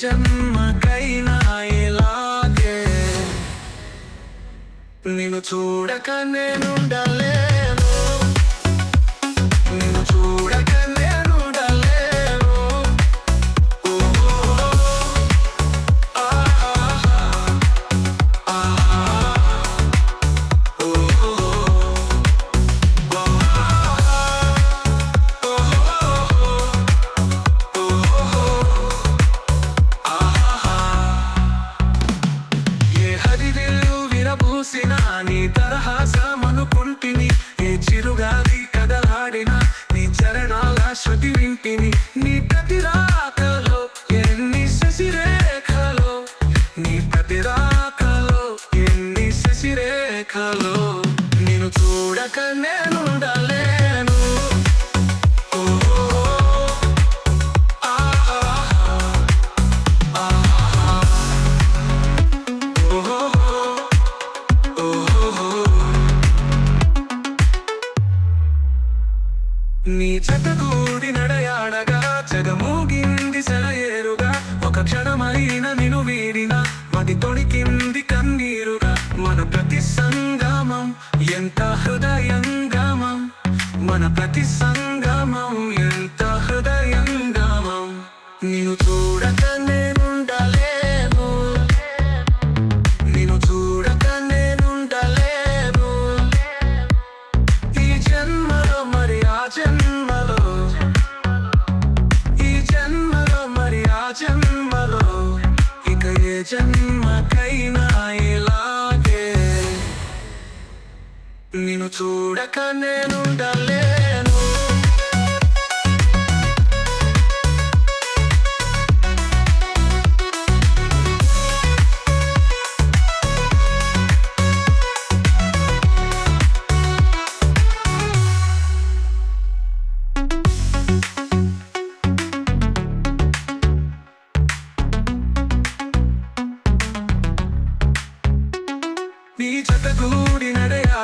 జన్మకైనా ఇలాగే. నిన్ను చూడక నేనుండలేను తరహాసమనుకుంటిని ఏ చిరుగాలి కదలాడిన నీ చరణాల శృతి వింటిని నీ ప్రతి రాకలో ఎన్ని శశిరేఖలో నీ ప్రతి రాకలో ఎన్ని శశిరేఖలో నేను చూడక నేనుండలే. నీ చెత్తగూడి నడయాడగా చెగమూగింది సెలయేరుగా ఒక క్షణమైన నిను వీడిన మది తొణికింది కన్నీరుగా. మన ప్రతి సంగమం ఎంత హృదయంగమం? మన ప్రతి సంగమం ఎంత హృదయంగమం? నిన్ను చూడక జన్మకైనా ఇలాగే నిన్ను చూడక నేనుండలేను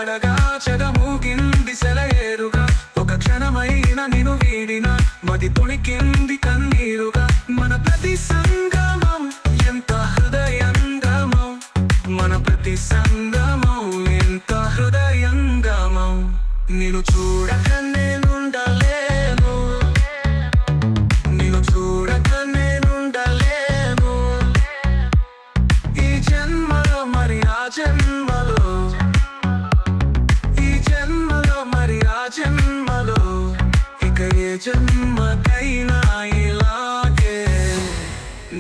పడగా చెదమూగింది సెలయేరుగా. ఒక క్షణమైన నిను వీడిన మది తొణికింది కన్నీరుగా. మన ప్రతి సంగమం ఎంత హృదయంగమం? మన ప్రతి సంగమం ఎంత హృదయంగమం? నిన్ను చూడకనే